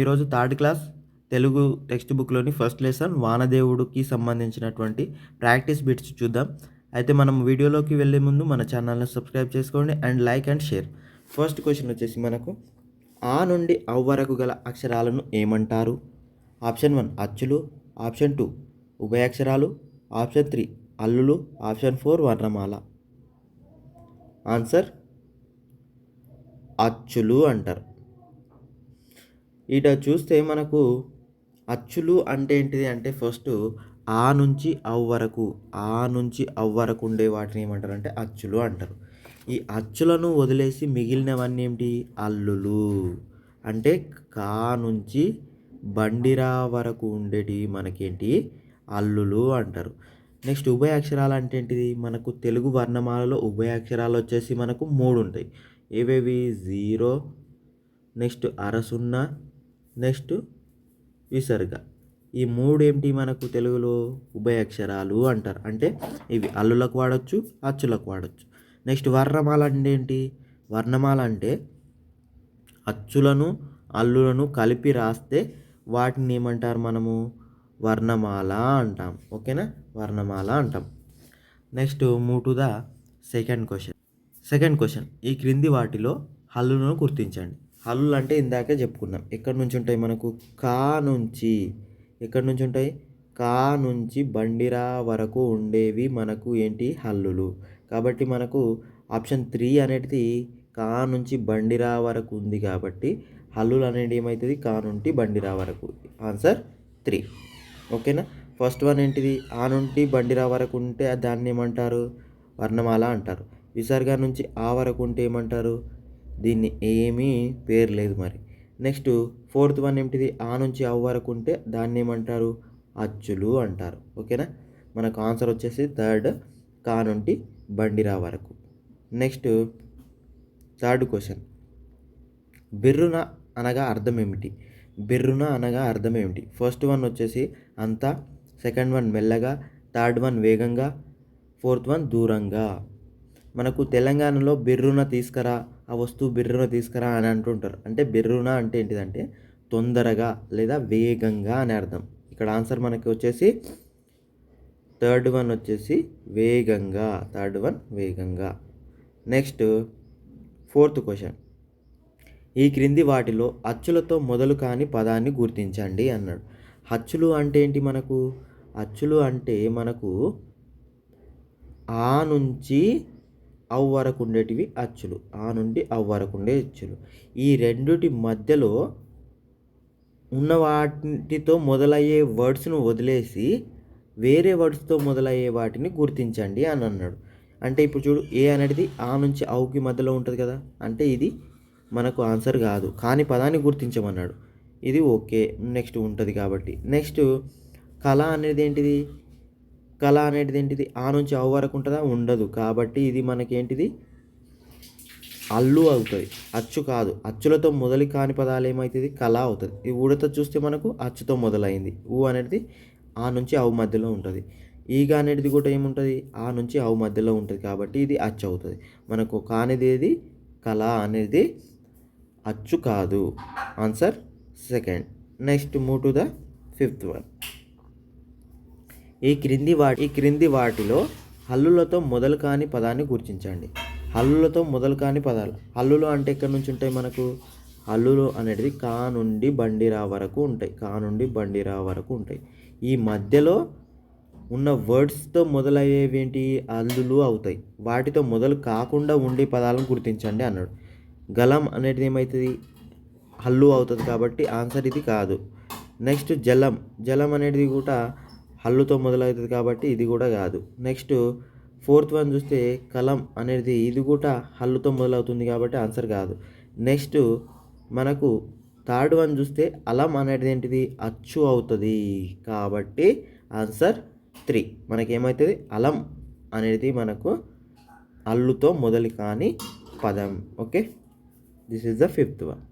ఈరోజు third class Telugu text బుక్లోని first lesson వానదేవుడికి సంబంధించినటువంటి ప్రాక్టీస్ బిట్స్ చూద్దాం. అయితే మనం వీడియోలోకి వెళ్ళే ముందు మన ఛానల్ని సబ్స్క్రైబ్ చేసుకోండి and like and share. First question వచ్చేసి మనకు ఆ నుండి అవ్ వరకు గల అక్షరాలను ఏమంటారు? ఆప్షన్ వన్ అచ్చులు. ఆప్షన్ టూ ఉభయాక్షరాలు. ఆప్షన్ త్రీ అల్లులు. ఆప్షన్ ఫోర్ వర్ణమాల. ఆన్సర్ అచ్చులు అంటారు. ఇట చూస్తే మనకు అచ్చులు అంటే ఏంటిది అంటే ఫస్ట్ ఆ నుంచి అవ్ వరకు ఆ నుంచి అవ్ వరకు ఉండే వాటిని ఏమంటారు అంటే అచ్చులు అంటారు. ఈ అచ్చులను వదిలేసి మిగిలినవన్నీ ఏంటి అల్లులు. అంటే కా నుంచి బండిరా వరకు ఉండేటివి మనకేంటి? అల్లులు అంటారు. నెక్స్ట్ ఉభయ అక్షరాలు అంటే ఏంటిది? మనకు తెలుగు వర్ణమాలలో ఉభయ అక్షరాలు వచ్చేసి మనకు మూడు ఉంటాయి. ఏవేవి? జీరో. నెక్స్ట్ అరసున్నా. నెక్స్ట్ విసర్గ. ఈ మూడు ఏంటి మనకు తెలుగులో? ఉభయ అక్షరాలు అంటారు. అంటే ఇవి అల్లులకు వాడచ్చు అచ్చులకు వాడచ్చు. నెక్స్ట్ వర్ణమాల అంటే ఏంటి? వర్ణమాల అంటే అచ్చులను అల్లులను కలిపి రాస్తే వాటిని ఏమంటారు మనము? వర్ణమాల అంటాం. ఓకేనా? వర్ణమాల అంటాం. Next move to the second question. Second question. ఈ క్రింది వాటిలో హల్లులను గుర్తించండి. హల్లులు అంటే ఇందాకే చెప్పుకున్నాం. ఎక్కడి నుంచి ఉంటాయి మనకు? కా నుంచి. ఎక్కడి నుంచి ఉంటాయి? కా నుంచి బండిరా వరకు ఉండేవి మనకు ఏంటి? హల్లులు కాబట్టి మనకు ఆప్షన్ త్రీ అనేది కా నుంచి బండిరా వరకు ఉంది కాబట్టి హల్లులు అనేది ఏమవుతుంది కా నుండి బండిరా వరకు. Answer three. ఓకేనా? ఫస్ట్ వన్ ఏంటిది? ఆ నుండి బండిరా వరకు ఉంటే దాన్ని ఏమంటారు? వర్ణమాల అంటారు. విసర్గ నుంచి ఆ వరకు ఉంటే ఏమంటారు? దీన్ని ఏమీ పేరు లేదు మరి. నెక్స్ట్ ఫోర్త్ వన్ ఏమిటిది? ఆ నుంచి అవ్ వరకు ఉంటే దాన్ని ఏమంటారు? అచ్చులు అంటారు. ఓకేనా? మనకు ఆన్సర్ వచ్చేసి థర్డ్ కా నుండి బండిరా వరకు. Next third question. బిర్రున అనగా అర్థం ఏమిటి? బిర్రున అనగా అర్థం ఏమిటి? ఫస్ట్ వన్ వచ్చేసి అంతా సెకండ్ వన్ మెల్లగా థర్డ్ వన్ వేగంగా ఫోర్త్ వన్ దూరంగా. మనకు తెలంగాణలో బిర్రున తీసుకురా ఆ వస్తువు బిర్రున తీసుకురా అని అంటుంటారు. అంటే బిర్రున అంటే ఏంటిదంటే తొందరగా లేదా వేగంగా అని అర్థం. ఇక్కడ ఆన్సర్ మనకి వచ్చేసి థర్డ్ వన్ వచ్చేసి వేగంగా థర్డ్ వన్ వేగంగా. Next fourth question. ఈ క్రింది వాటిలో అచ్చులతో మొదలు కాని పదాన్ని గుర్తించండి అన్నాడు. అచ్చులు అంటే ఏంటి మనకు? అచ్చులు అంటే మనకు ఆ నుంచి అవ్ వరకు ఉండేటివి అచ్చులు. ఆ నుండి అవ్ వరకు ఉండే అచ్చులు. ఈ రెండుటి మధ్యలో ఉన్న వాటితో మొదలయ్యే వర్డ్స్ను వదిలేసి వేరే వర్డ్స్తో మొదలయ్యే వాటిని గుర్తించండి అని అన్నాడు. అంటే ఇప్పుడు చూడు ఏ అనేది ఆ నుంచి అవుకి మధ్యలో ఉంటుంది కదా? అంటే ఇది మనకు ఆన్సర్ కాదు. కానీ పదాన్ని గుర్తించమన్నాడు. ఇది ఓకే నెక్స్ట్ ఉంటుంది కాబట్టి. నెక్స్ట్ కళ అనేది ఏంటిది కళ అనేది ఏంటిది ఆ నుంచి అవ్వ వరకు ఉంటుందా? ఉండదు. కాబట్టి ఇది మనకేంటిది? అల్లు అవుతుంది. అచ్చు కాదు. అచ్చులతో మొదలు కాని పదాలు ఏమవుతుంది కళ అవుతుంది. ఈ ఊడతో చూస్తే మనకు అచ్చుతో మొదలైంది. ఊ అనేది ఆ నుంచి అవు మధ్యలో ఉంటుంది. ఈగ అనేది కూడా ఏముంటుంది? ఆ నుంచి అవు మధ్యలో ఉంటుంది. కాబట్టి ఇది అచ్చు అవుతుంది. మనకు కానిది ఏది? కళ అనేది అచ్చు కాదు. Answer second. Next move to the fifth one. ఈ క్రింది వాటి ఈ క్రింది వాటిలో హల్లులతో మొదలు కాని పదాన్ని గుర్తించండి. హల్లులతో మొదలు కాని పదాలు. హల్లులు అంటే ఎక్కడి నుంచి ఉంటాయి మనకు? హల్లులు అనేది కా నుండి బండిరా వరకు ఉంటాయి. కా నుండి బండిరా వరకు ఉంటాయి. ఈ మధ్యలో ఉన్న వర్డ్స్తో మొదలయ్యేవి ఏంటి అల్లులు అవుతాయి. వాటితో మొదలు కాకుండా ఉండే పదాలను గుర్తించండి అన్నాడు. గలం అనేది ఏమవుతుంది? హల్లు అవుతుంది కాబట్టి ఆన్సర్ ఇది కాదు. నెక్స్ట్ జలం. జలం అనేది కూడా హల్లుతో మొదలవుతుంది కాబట్టి ఇది కూడా కాదు. నెక్స్ట్ ఫోర్త్ వన్ చూస్తే కలం అనేది ఇది కూడా హల్లుతో మొదలవుతుంది కాబట్టి ఆన్సర్ కాదు. నెక్స్ట్ మనకు థర్డ్ వన్ చూస్తే అలం అనేది ఏంటిది? అచ్చు అవుతుంది కాబట్టి ఆన్సర్ త్రీ. మనకేమవుతుంది అలం అనేది మనకు అల్లుతో మొదలు కాని పదం. Okay? This is the fifth one